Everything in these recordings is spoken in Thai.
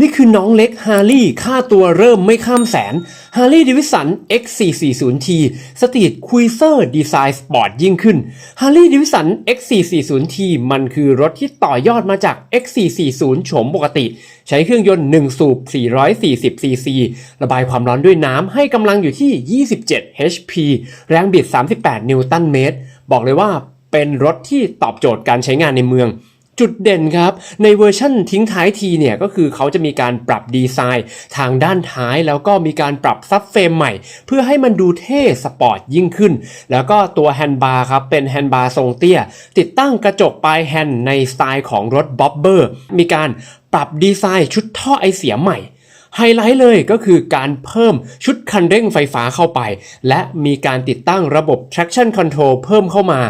นี่คือน้องเล็กฮาร์ลี่ค่าตัวเริ่มไม่ข้ามแสนฮาร์ลี่ดิวิสัน X440T สตรีทคุยเซอร์ดีไซน์สปอร์ตยิ่งขึ้นฮาร์ลี่ดิวิสัน X440T มันคือรถที่ต่อยอดมาจาก X440 โฉมปกติ ใช้เครื่องยนต์ 1 สูบ 440cc ระบายความร้อนด้วยน้ำให้กำลังอยู่ที่ 27 HP แรงบิด 38 นิวตันเมตร บอกเลยว่าเป็นรถที่ตอบโจทย์การใช้งานในเมือง จุดเด่นครับ ในเวอร์ชั่นทิ้งท้ายทีเนี่ยก็คือเขาจะมีการปรับดีไซน์ทางด้านท้ายแล้วก็มีการปรับซับเฟรมใหม่ เพื่อให้มันดูเท่สปอร์ตยิ่งขึ้น แล้วก็ตัวแฮนด์บาร์ครับ เป็นแฮนด์บาร์ทรงเตี้ย ติดตั้งกระจกปลายแฮนด์ในสไตล์ของรถบ๊อบเบอร์มีการปรับดีไซน์ชุดท่อไอเสียใหม่ไฮไลท์เลยก็คือการเพิ่มชุดคันเร่งไฟฟ้าเข้าไป และมีการติดตั้งระบบ traction control เพิ่มเข้ามา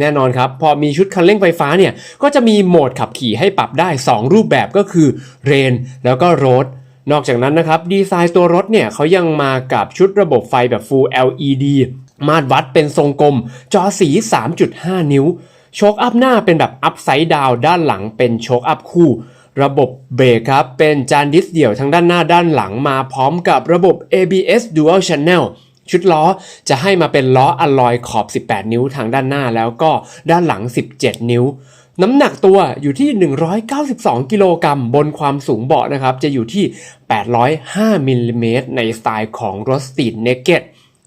แน่นอนครับ พอมีชุดคันเร่งไฟฟ้าเนี่ย ก็จะมีโหมดขับขี่ให้ปรับได้ 2 รูปแบบก็คือ Rain แล้วก็ Road นอกจากนั้นนะครับ ดีไซน์ตัวรถเนี่ยเขายังมากับชุดระบบไฟแบบ Full LED มาตรวัดเป็นทรงกลม จอสี 3.5 นิ้ว โชคอัพหน้าเป็นแบบอัพไซด์ดาวด้านหลังเป็นโชคอัพคู่ ระบบเบรกครับ เป็นจานดิสเดี่ยวทั้งด้านหน้าด้านหลังมาพร้อมกับระบบ ABS Dual Channel ชุดล้อจะให้มาเป็นล้ออลลอยขอบ 18 นิ้วทางด้านหน้าแล้วก็ด้านหลัง 17 นิ้ว น้ำหนักตัวอยู่ที่ 192 กิโลกรัมบนความสูงเบาะนะครับ จะอยู่ที่ 805มิลลิเมตรในสไตล์ของรถสตรีทเนกเก็ต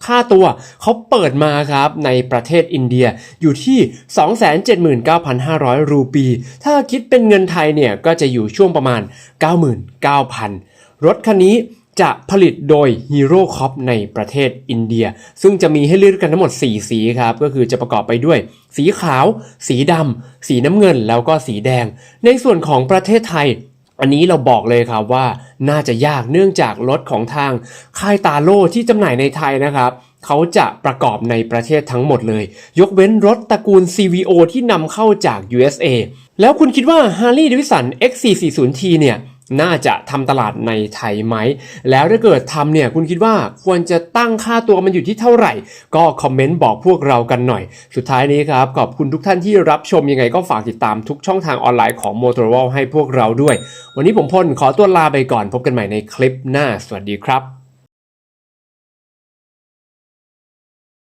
ค่าตัวเขาเปิดมาครับในประเทศอินเดียอยู่ที่ 279,500 รูปี ถ้าคิดเป็นเงินไทยเนี่ยก็จะอยู่ช่วงประมาณ 99,000 รถคันนี้ จะผลิตโดย Hero Cop ในประเทศอินเดีย ซึ่งจะมีให้เลือกกันทั้งหมด 4 สีครับ ก็คือจะประกอบไปด้วย สีขาว สีดำ สีน้ำเงิน แล้วก็สีแดง ในส่วนของประเทศไทย อันนี้เราบอกเลยครับว่าน่าจะยากเนื่องจากรถของทางค่ายตาโล่ที่จำหน่ายในไทยนะครับเขาจะประกอบในประเทศทั้งหมดเลย ยกเว้นรถตระกูล CVO ที่นำเข้าจาก USA แล้วคุณคิดว่า Harley Davidson X440T เนี่ย น่าจะทำตลาดในไทยไหม แล้วถ้าเกิดทำเนี่ยคุณคิดว่าควรจะตั้งค่าตัวมันอยู่ที่เท่าไหร่ ก็คอมเมนต์บอกพวกเรากันหน่อย สุดท้ายนี้ครับ ขอบคุณทุกท่านที่รับชมยังไงก็ฝากติดตามทุกช่องทางออนไลน์ของ Motorola ให้พวกเราด้วย วันนี้ผมพลขอตัวลาไปก่อนพบกันใหม่ในคลิปหน้า สวัสดีครับ